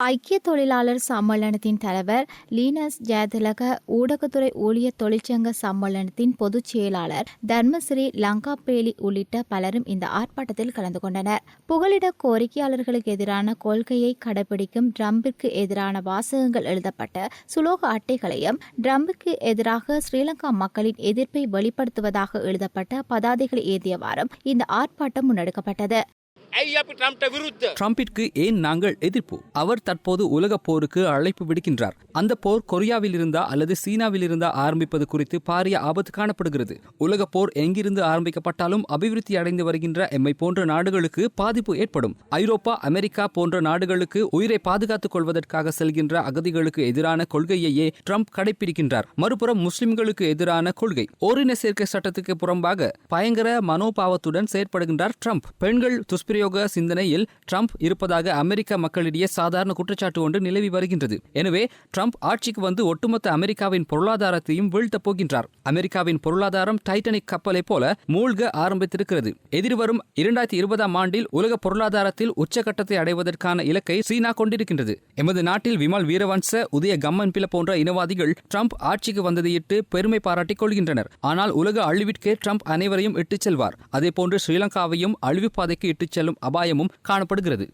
ஐக்கிய தொழிலாளர் சம்மேளனத்தின் தலைவர் லீனஸ் ஜெயதிலக ஊடகத்துறை ஊழியர் தொழிற்சங்க சம்மேளனத்தின் பொதுச் செயலாளர் தர்மஸ்ரீ லங்காபேலி உள்ளிட்ட பலரும் இந்த ஆர்ப்பாட்டத்தில் கலந்து கொண்டனர். புகலிட கோரிக்கையாளர்களுக்கு எதிரான கொள்கையை கடைபிடிக்கும் ட்ரம்பிற்கு எதிரான வாசகங்கள் எழுதப்பட்ட சுலோக அட்டைகளையும் ட்ரம்புக்கு எதிராக ஸ்ரீலங்கா மக்களின் எதிர்ப்பை வெளிப்படுத்துவதாக எழுதப்பட்ட பதாதைகளை ஏந்தியவாறும் இந்த ஆர்ப்பாட்டம் முன்னெடுக்கப்பட்டது. டிரம்பிற்கு ஏன் நாங்கள் எதிர்ப்பு? அவர் தற்போது உலக போருக்கு அழைப்பு விடுக்கின்றார். அந்த போர் கொரியாவில் இருந்தா அல்லது சீனாவில் இருந்தா ஆரம்பிப்பது குறித்து பாரிய ஆபத்து காணப்படுகிறது. உலக போர் எங்கிருந்து ஆரம்பிக்கப்பட்டாலும் அபிவிருத்தி அடைந்து வருகின்ற எம்மை போன்ற நாடுகளுக்கு பாதிப்பு ஏற்படும். ஐரோப்பா அமெரிக்கா போன்ற நாடுகளுக்கு உயிரை பாதுகாத்துக் கொள்வதற்காக செல்கின்ற அகதிகளுக்கு எதிரான கொள்கையையே ட்ரம்ப் கடைபிடிக்கின்றார் மறுபுறம் முஸ்லிம்களுக்கு எதிரான கொள்கை. ஓரின சேர்க்கை சட்டத்துக்கு புறம்பாக பயங்கர மனோபாவத்துடன் செயற்படுகின்றார் ட்ரம்ப். பெண்கள் துஷ்பிரி துஷ்பிரயோக சிந்தனையில் ட்ரம்ப் இருப்பதாக அமெரிக்க மக்களிடையே சாதாரண குற்றச்சாட்டு ஒன்று நிலவி வருகின்றது. எனவே ட்ரம்ப் ஆட்சிக்கு வந்து ஒட்டுமொத்த அமெரிக்காவின் பொருளாதாரத்தையும் வீழ்த்தப் போகின்றார். அமெரிக்காவின் பொருளாதாரம் டைட்டனிக் கப்பலை போல மூழ்க ஆரம்பித்திருக்கிறது. எதிர்வரும் இரண்டாயிரத்தி இருபதாம் ஆண்டில் உலக பொருளாதாரத்தில் உச்சகட்டத்தை அடைவதற்கான இலக்கை சீனா கொண்டிருக்கின்றது. எமது நாட்டில் விமல் வீரவன்ச உதய கம்மன்பில போன்ற இனவாதிகள் ட்ரம்ப் ஆட்சிக்கு வந்ததையிட்டு பெருமை பாராட்டிக் கொள்கின்றனர். ஆனால் உலக அழிவிற்கே ட்ரம்ப் அனைவரையும் இட்டுச் செல்வார். அதேபோன்று ஸ்ரீலங்காவையும் அழிவுப்பாதைக்கு இட்டுச் செல்லும் அபாயமும் காணப்படுகிறது.